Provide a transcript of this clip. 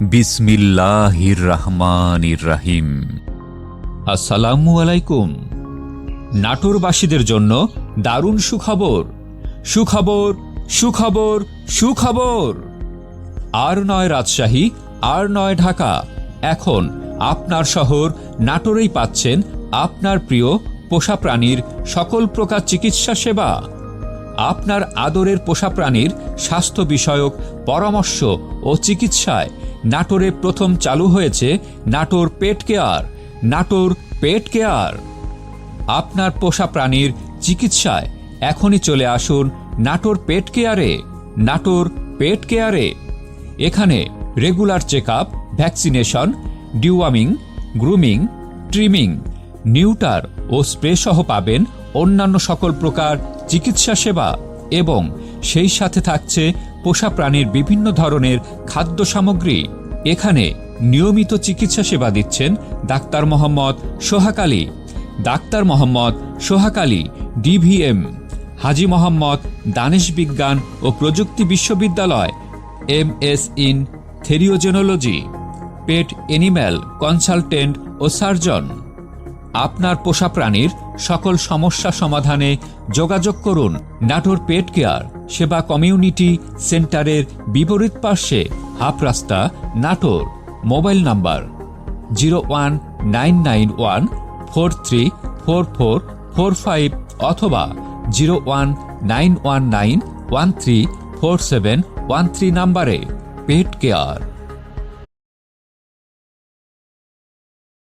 বিসমিল্লাহির রহমানির রাহিম আসসালামু আলাইকুম। নাটোরবাসীদের জন্য দারুণ সুখবর। সুখবর সুখবর সুখবর। আর নয় রাজশাহী, আর নয় ঢাকা। এখন আপনার শহর নাটোরেই পাচ্ছেন আপনার প্রিয় পোষা প্রাণীর সকল প্রকার চিকিৎসা সেবা। আপনার আদরের পোষা প্রাণীর স্বাস্থ্য বিষয়ক পরামর্শ ও চিকিৎসায় নাটোরে প্রথম চালু হয়েছে Natore pet care, Natore pet care. আপনার পোষা প্রাণীর চিকিৎসায় এখনই চলে আসুন নাটোর পেট কেয়ারে, নাটোর পেট কেয়ারে। এখানে regular check up vaccination deworming grooming, trimming, neuter ও স্প্রে সহ পাবেন অন্যান্য সকল প্রকার চিকিৎসা সেবা এবং সেই সাথে থাকছে পোষা প্রাণীর বিভিন্ন ধরনের খাদ্য সামগ্রী। এখানে নিয়মিত চিকিৎসা সেবা দিচ্ছেন doctor Mohammad Sohakali Ali. Doctor Mohammad Sohakali Ali, DVM. Haji Mohammad Danesh বিজ্ঞান ও প্রযুক্তি বিশ্ববিদ্যালয় M S in theriogenology. Pet animal consultant O surgeon. আপনার পোষা প্রাণীর সকল সমস্যা সমাধানে যোগাযোগ করুন নাটোর পেট কেয়ার সেবা কমিউনিটি সেন্টারের বিপরীত পার্শ্বে হাফ রাস্তা, Natore. Mobile number zero one nine nine one four three four four four five অথবা zero one nine one nine one three four seven one three নাম্বারে পেট কেয়ার।